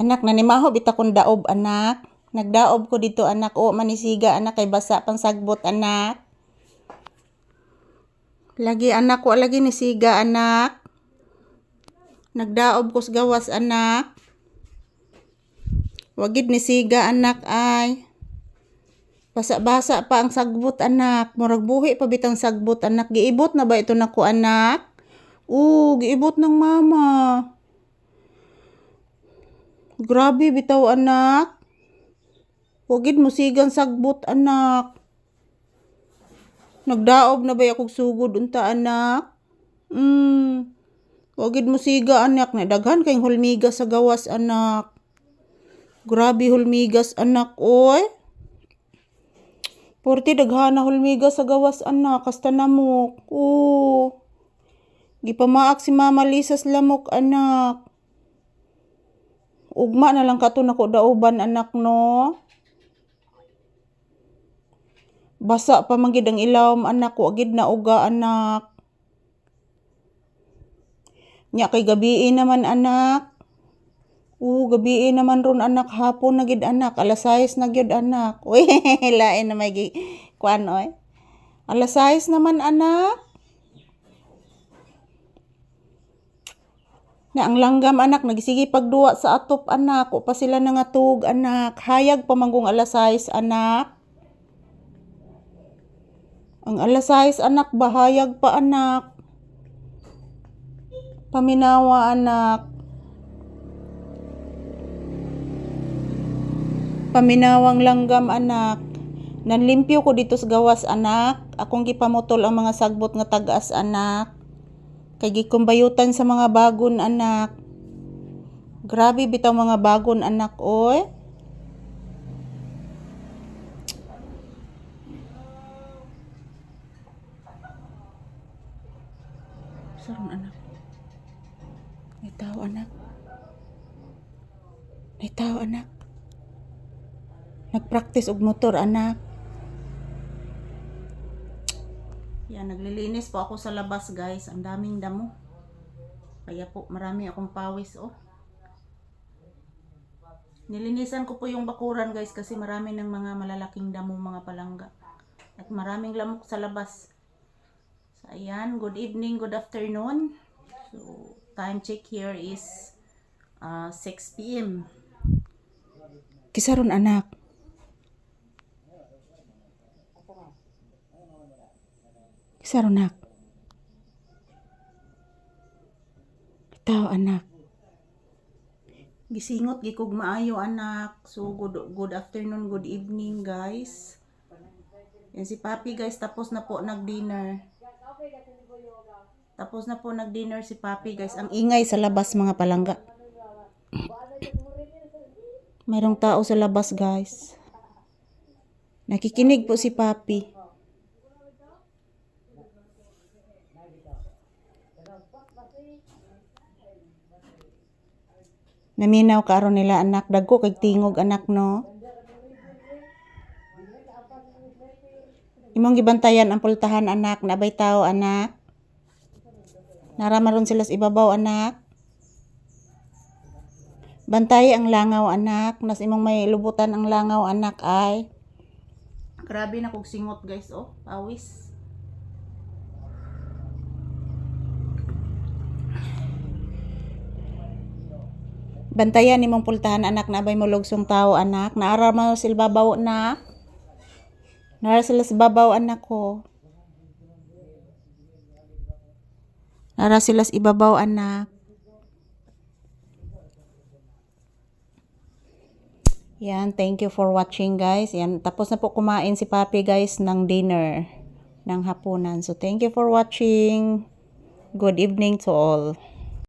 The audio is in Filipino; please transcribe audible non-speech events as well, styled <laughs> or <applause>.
Anak, nanimaho bita kong daob, anak. Nagdaob ko dito, anak. O, manisiga, anak. Kay basa pang sagbot, anak. Lagi, anak. Wa lagi nisiga, anak. Nagdaob ko sa gawas, anak. Wagid nisiga, anak, ay. Basa-basa pa ang sagbot, anak. Murag buhi pa bitang sagbot, anak. Giibot na ba ito nako, anak? Oo, giibot ng mama. Grabe bitaw anak. Wagid mo sigang sagbot anak. Nagdaob na ba akong sugod unta anak? Mm. Wagid mo siga anak na daghan kayong hulmiga sa gawas anak. Grabe hulmigas anak oy. Porti daghana hulmiga sa gawas anak kasta namok. Oo. Gipamaak si Mama Lisas lamok anak. Ugma na lang kato nako dauban anak no. Basa pa man gid ang ilawom anak wa gid na uga anak. Nya kay gabi naman anak. Oo, gabi naman ron anak hapon na gid anak. Alas 6 na gyud anak. <laughs> Uy, lain na may kuan oy. Alas 6 naman anak. Na ang langgam anak nagisige pagduwa sa atop anak, o pa sila nangatug anak. Hayag pamanggong alas 6 anak. Ang alas 6 anak bahayag pa anak. Paminawa anak. Paminawang langgam anak. Nanlimpyo ko dito sa gawas anak. Akong gipamutol ang mga sagbot nga tagas anak. Kay gikumbayutan sa mga bagon anak. Grabe bitaw mga bagon anak oy. Sarong anak. Tao anak. Tao anak. Nagpractice og motor anak. Yan, naglilinis po ako sa labas guys. Ang daming damo. Kaya po, marami akong pawis oh. Nilinisan ko po yung bakuran guys kasi marami ng mga malalaking damo mga palangga. At maraming lamok sa labas. So ayan, good evening, good afternoon. So time check here is uh, 6 p.m. Kisaron anak. Kisaron anak. Tao anak. Gisingot gikog maayo anak. So good good afternoon, good evening guys. Yan si Papi guys tapos na po nag-dinner. Tapos na po nag-dinner si Papi guys. Ang ingay sa labas mga palangga. Mayroong tao sa labas guys. Nakikinig po si Papi. Naminaw karon nila anak dagko kay tingog anak no. Imong gibantayan ang pultahan anak nabay tao anak. Naramaron sila sa ibabaw anak. Bantay ang langaw anak, nas imong may lubutan ang langaw anak ay. Grabe na kog singot guys oh, pawis. Bantayan nimong pultahan anak na bay mo lugsong tao anak. Naara mo sila babaw na. Naara sila sa babaw anak ko. Naara sila sa ibabaw anak. Yan, thank you for watching guys. Yan, tapos na po kumain si Papi guys ng dinner ng hapunan. So thank you for watching. Good evening to all.